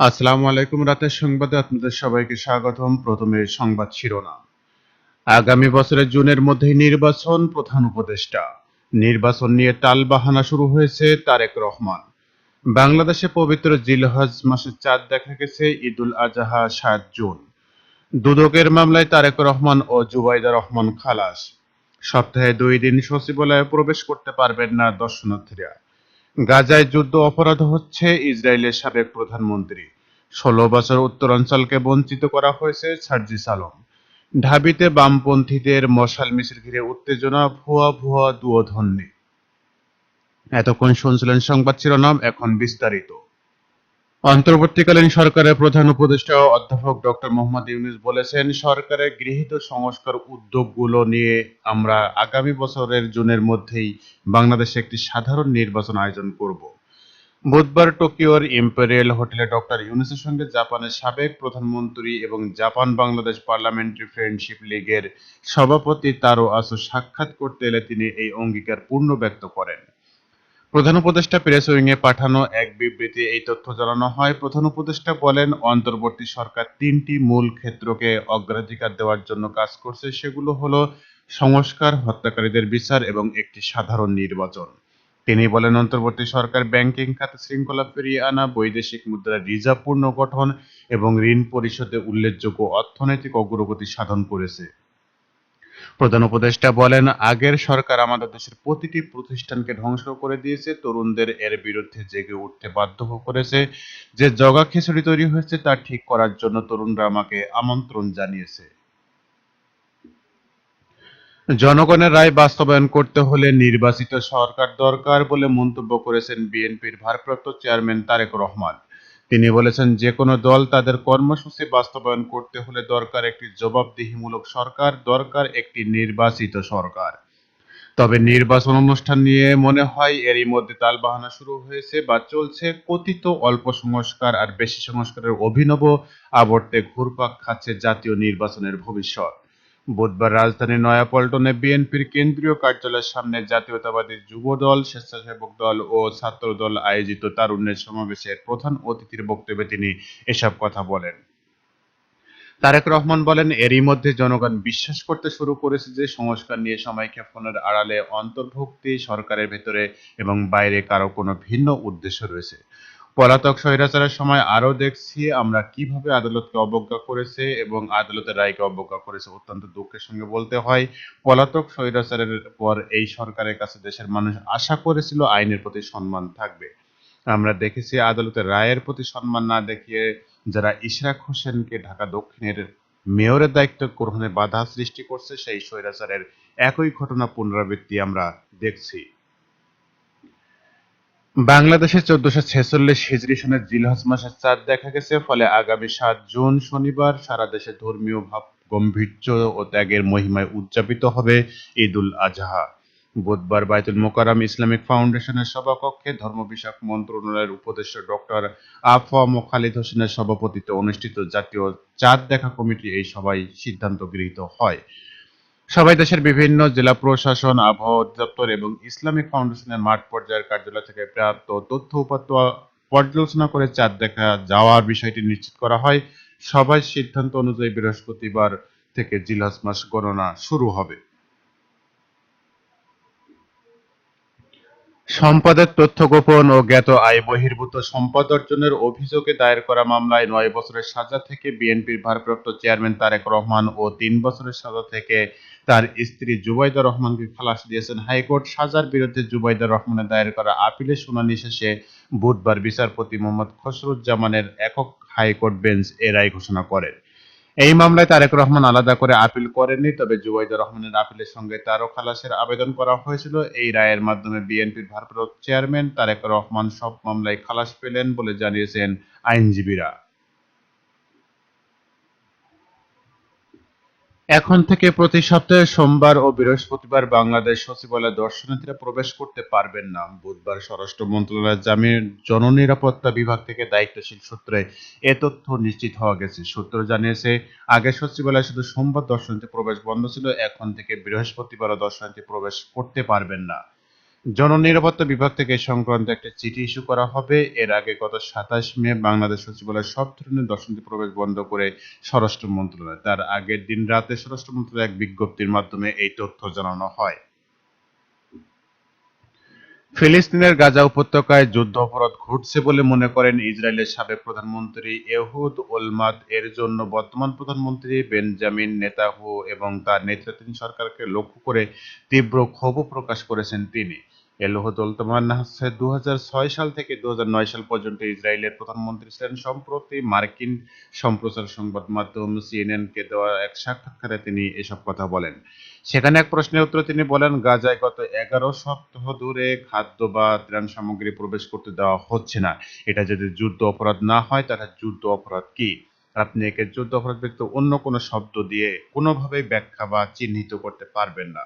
আসসালামু আলাইকুম, রাতের সংবাদে আপনাদের সবাইকে স্বাগতম। প্রথমে সংবাদ শিরোনাম। আগামী বছরের জুনের মধ্যেই নির্বাচন, প্রধান উপদেষ্টা। নির্বাচন নিয়ে টালবাহানা শুরু হয়েছে তারেক রহমান। বাংলাদেশে পবিত্র জিলহজ মাসের চাঁদ দেখা গেছে, ঈদুল আজহা, সাত জুন। দুদকের মামলায় তারেক রহমান ও জুবাইদা রহমান খালাস। সপ্তাহে দুই দিন সচিবালয়ে প্রবেশ করতে পারবেন না দর্শনার্থীরা। গাজায় যুদ্ধ অপরাধ হচ্ছে ইসরায়েলের সাবেক প্রধানমন্ত্রী। ষোলো বছর উত্তরাঞ্চলকে বঞ্চিত করা হয়েছে সার্জিস আলম। ঢাবিতে বামপন্থীদের মশাল মিছিল ঘিরে উত্তেজনা, ভুয়া ভুয়া দুয়োধন্যে এতক্ষণ শুনছিলেন সংবাদ শিরোনাম, এখন বিস্তারিত। অন্তর্বর্তীকালীন সরকারের প্রধান উপদেষ্টা অধ্যাপক ডক্টর মোহাম্মদ ইউনুস বলেছেন, সরকারের গৃহীত সংস্কার উদ্যোগগুলো নিয়ে আমরা আগামী বছরের জুনের মধ্যেই বাংলাদেশে একটি সাধারণ নির্বাচন আয়োজন করব। বুধবার টোকিওর ইম্পেরিয়াল হোটেলে ডক্টর ইউনুসের সঙ্গে জাপানের সাবেক প্রধানমন্ত্রী এবং জাপান বাংলাদেশ পার্লামেন্টারি ফ্রেন্ডশিপ লীগের সভাপতি তারো আসো সাক্ষাৎ করতে এলে তিনি এই অঙ্গীকার পূর্ণ ব্যক্ত করেন। প্রধান উপদেষ্টা প্রেস উইংয়ে পাঠানো এক বিবৃতি এই তথ্য জানানো হয়। প্রধান উপদেষ্টা বলেন, অন্তর্বর্তী সরকার তিনটি মূল ক্ষেত্রকে অগ্রাধিকার দেওয়ার জন্য কাজ করছে। সেগুলো হলো সংস্কার, হত্যাকারীদের বিচার এবং একটি সাধারণ নির্বাচন। তিনি বলেন, অন্তর্বর্তী সরকার ব্যাংকিং খাতে শৃঙ্খলা ফিরিয়ে আনা, বৈদেশিক মুদ্রা রিজার্ভ পূর্ণ গঠন এবং ঋণ পরিশোধে উল্লেখযোগ্য অর্থনৈতিক অগ্রগতি সাধন করেছে। প্রধান উপদেষ্টা বলেন, আগের সরকার আমাদের দেশের প্রতিটি প্রতিষ্ঠানকে ধ্বংস করে দিয়েছে, তরুণদের এর বিরুদ্ধে জেগে উঠতে বাধ্য করেছে। যে জগা খিচুড়ি তৈরি হয়েছে, তা ঠিক করার জন্য তরুণরা আমাকে আমন্ত্রণ জানিয়েছে। জনগণের রায় বাস্তবায়ন করতে হলে নির্বাচিত সরকার দরকার বলে মন্তব্য করেছেন বিএনপির ভারপ্রাপ্ত চেয়ারম্যান তারেক রহমান। তিনি বলেছেন যে কোনো দল তাদের কর্মসূচি বাস্তবায়ন করতে হলে দরকার একটি জবাবদিহিমূলক সরকার, দরকার একটি নির্বাচিত সরকার। তবে নির্বাচন অনুষ্ঠান নিয়ে মনে হয়, এরই মধ্যে তালবাহানা শুরু হয়েছে বা চলছে। কথিত অল্প সংস্কার আর বেশি সংস্কারের অভিনব আবর্তে ঘুরপাক খাচ্ছে জাতীয় নির্বাচনের ভবিষ্যৎ। বুধবার রাজধানীর নয়াপল্টনে বিএনপির কেন্দ্রীয় কার্যালয়ের সামনে জাতীয়তাবাদী যুব দল স্বেচ্ছাসেবক দল ও ছাত্র দল আয়োজিত তারুণ্যের সমাবেশের প্রধান অতিথির বক্তব্যে তিনি এসব কথা বলেন। তারেক রহমান বলেন, এরই মধ্যে জনগণ বিশ্বাস করতে শুরু করেছে যে সংস্কার নিয়ে সময়ক্ষেপণের আড়ালে অন্তর্ভুক্তি, সরকারের ভেতরে এবং বাইরে কারও কোনো ভিন্ন উদ্দেশ্য রয়েছে। পলাতক স্বৈরাচারের সময় আরও দেখছি আমরা কীভাবে আদালতকে অবজ্ঞা করেছে এবং আদালতের রায়কে অবজ্ঞা করেছে অত্যন্ত দুঃখের সঙ্গে বলতে হয়। পলাতক স্বৈরাচারের পর এই সরকারের কাছে দেশের মানুষ আশা করেছিল আইনের প্রতি সম্মান থাকবে। আমরা দেখেছি আদালতের রায়ের প্রতি সম্মান না দেখিয়ে যারা ইশরাক হোসেনকে ঢাকা দক্ষিণের মেয়রের দায়িত্ব গ্রহণে বাধা সৃষ্টি করছে, সেই স্বৈরাচারের একই ঘটনা পুনরাবৃত্তি আমরা দেখছি। বাংলাদেশে চোদ্দশো ছেচল্লিশ হিজরি সনের জিলহজ মাসের চাঁদ দেখা গেছে, ফলে আগামী সাত জুন শনিবার সারা দেশে ধর্মীয় ভাব, গম্ভীর্য ও ত্যাগের মহিমায় উদযাপিত হবে ঈদুল আজহা। বুধবার বায়তুল মোকাররম ইসলামিক ফাউন্ডেশনের সভাকক্ষে ধর্ম বিষয়ক মন্ত্রণালয়ের উপদেষ্টা ডক্টর আফম খালিদ হোসেনের সভাপতিত্বে অনুষ্ঠিত জাতীয় চাঁদ দেখা কমিটি এই সভায় সিদ্ধান্ত গৃহীত হয়। সবাই দেশের বিভিন্ন জেলা প্রশাসন, আবহাওয়া অধিদপ্তর এবং ইসলামিক ফাউন্ডেশনের মাঠ পর্যায়ের কার্যালয় থেকে প্রাপ্ত তথ্য উপাত্ত পর্যালোচনা করে চাঁদ দেখা যাওয়ার বিষয়টি নিশ্চিত করা হয়। সবাই সিদ্ধান্ত অনুযায়ী বৃহস্পতিবার থেকে জিলহজ মাস গণনা শুরু হবে। সম্পদের তথ্য গোপন ও জ্ঞাত আয় বহির্ভূত সম্পদ অর্জনের অভিযোগে দায়ের করা মামলায় নয় বছরের সাজা থেকে বিএনপির ভারপ্রাপ্ত চেয়ারম্যান তারেক রহমান ও তিন বছরের সাজা থেকে তার স্ত্রী জুবাইদা রহমানকে খালাস দিয়েছেন। হাইকোর্ট সাজার বিরুদ্ধে জুবাইদা রহমানের দায়ের করা আপিলের শুনানি শেষে বুধবার বিচারপতি মোহাম্মদ খসরুজ্জামানের একক হাইকোর্ট বেঞ্চ এ রায় ঘোষণা করেন। এই মামলায় তারেক রহমান আলাদা করে আপিল করেননি, তবে জুবাইদা রহমানের আপিলের সঙ্গে তারও খালাসের আবেদন করা হয়েছিল। এই রায়ের মাধ্যমে বিএনপির ভারপ্রাপ্ত চেয়ারম্যান তারেক রহমান সব মামলায় খালাস পেলেন বলে জানিয়েছেন আইনজীবীরা। এখন থেকে প্রতি সপ্তাহে সোমবার ও বৃহস্পতিবার বাংলাদেশ সচিবালয়ে দর্শনার্থীরা প্রবেশ করতে পারবেন না। বুধবার স্বরাষ্ট্র মন্ত্রণালয়ের জামিন, জননিরাপত্তা বিভাগ থেকে দায়িত্বশীল সূত্রে এ তথ্য নিশ্চিত হওয়া গেছে। সূত্র জানিয়েছে, আগে সচিবালয়ে শুধু সোমবার দর্শনার্থী প্রবেশ বন্ধ ছিল, এখন থেকে বৃহস্পতিবারও দর্শনার্থী প্রবেশ করতে পারবেন না। জননিরাপত্তা বিভাগ থেকে সংক্রান্ত একটা চিঠি ইস্যু করা হবে। এর আগে গত সাতাশ মে বাংলাদেশ সচিবালয় সব ধরনের দর্শনার্থী প্রবেশ বন্ধ করে স্বরাষ্ট্র মন্ত্রণালয়, তার আগের দিন রাতে স্বরাষ্ট্র মন্ত্রণালয় এক বিজ্ঞপ্তির মাধ্যমে এই তথ্য জানানো হয়। ফিলিস্তিনের গাজা উপত্যকায় যুদ্ধ অপরাধ ঘটছে বলে মনে করেন ইসরায়েলের সাবেক প্রধানমন্ত্রী এহুদ ওলমাদ এর জন্য বর্তমান প্রধানমন্ত্রী বেঞ্জামিন নেতাহু এবং তার নেতৃত্বাধীন সরকারকে লক্ষ্য করে তীব্র ক্ষোভ প্রকাশ করেছেন তিনি। এলোহদ ওলতমান হচ্ছে দু সাল থেকে দু সাল পর্যন্ত ইসরায়েলের প্রধানমন্ত্রী ছিলেন। সম্প্রতি মার্কিন সম্প্রচার সংবাদ মাধ্যম সিএনএন কে দেওয়া এক সাক্ষাৎকারে তিনি এসব কথা বলেন। সেখানে এক প্রশ্নের উত্তরে তিনি বলেন, গাজায় গত এগারো সপ্তাহ ধরে খাদ্য বা ত্রাণ সামগ্রী প্রবেশ করতে দেওয়া হচ্ছে না। এটা যদি যুদ্ধ অপরাধ না হয়, তাহলে যুদ্ধ অপরাধ কি? আপনি একে যুদ্ধ অপরাধ ব্যক্তি অন্য কোনো শব্দ দিয়ে কোনোভাবেই ব্যাখ্যা বা চিহ্নিত করতে পারবেন না।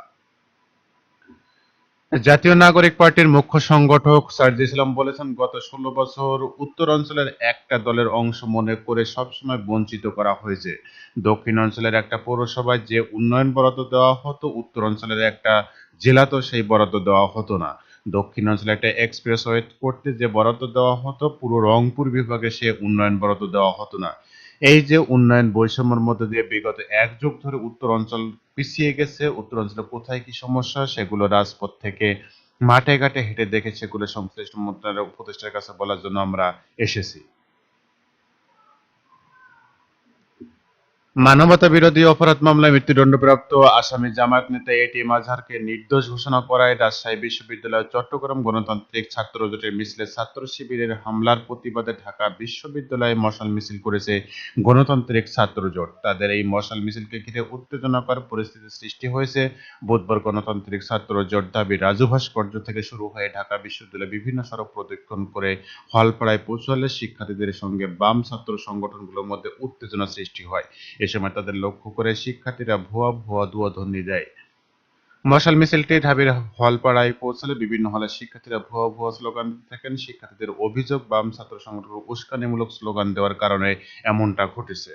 জাতীয় নাগরিক পার্টির মুখ্য সংগঠক সার্জি ইসলাম বলেছেন, গত ষোলো বছর উত্তরাঞ্চলের একটা দলের অংশ মনে করে সবসময় বঞ্চিত করা হয়েছে। দক্ষিণ অঞ্চলের একটা পৌরসভায় যে উন্নয়ন বরাদ্দ দেওয়া হতো, উত্তর অঞ্চলের একটা জেলাতেও সেই বরাদ্দ দেওয়া হতো না। দক্ষিণ অঞ্চলে একটা এক্সপ্রেসওয়ে করতে যে বরাদ্দ দেওয়া হতো, পুরো রংপুর বিভাগে সে উন্নয়ন বরাদ্দ দেওয়া হতো না। এই যে উন্নয়ন বৈষম্যের মধ্যে দিয়ে বিগত এক যুগ ধরে উত্তর অঞ্চল পিছিয়ে গেছে, উত্তর অঞ্চলে কোথায় কি সমস্যা সেগুলো রাজপথ থেকে মাঠে ঘাটে হেঁটে দেখে সেগুলো সংশ্লিষ্ট মন্ত্রণালয় উপদেষ্টার কাছে বলার জন্য আমরা এসেছি। মানবতা বিরোধী অপরাধ মামলায় মৃত্যুদণ্ডপ্রাপ্ত আসামি জামায়াত নেতা এটিএম আজহারকে নির্দোষ ঘোষণা করায় রাজশাহী বিশ্ববিদ্যালয় চট্টগ্রাম গণতান্ত্রিক ছাত্র জোটের মিছিলে ছাত্র শিবিরের হামলার প্রতিবাদে ঢাকা বিশ্ববিদ্যালয়ে মশাল মিছিল করেছে গণতান্ত্রিক ছাত্র জোট। তাদের এই মশাল মিছিলকে ঘিরে উত্তেজনাকর পরিস্থিতি সৃষ্টি হয়েছে। বুধবার গণতান্ত্রিক ছাত্র জোট দাবি রাজু ভাস্কর্য থেকে শুরু হয়ে ঢাকা বিশ্ববিদ্যালয়ে বিভিন্ন সড়ক প্রদক্ষিণ করে হলপাড়ায় পৌঁছালে শিক্ষার্থীদের সঙ্গে বাম ছাত্র সংগঠনগুলোর মধ্যে উত্তেজনা সৃষ্টি হয়। এ সময় তাদের লক্ষ্য করে শিক্ষার্থীরা ভুয়া ভুয়া দুয়াধ্বনি দেয়। মশাল মিছিলটি ঢাবির হলপাড়ায় পৌঁছলে বিভিন্ন হলে শিক্ষার্থীরা ভুয়া ভুয়া স্লোগান দিতে থাকেন। শিক্ষার্থীদের অভিযোগ, বাম ছাত্র সংগঠন উস্কানিমূলক স্লোগান দেওয়ার কারণে এমনটা ঘটেছে।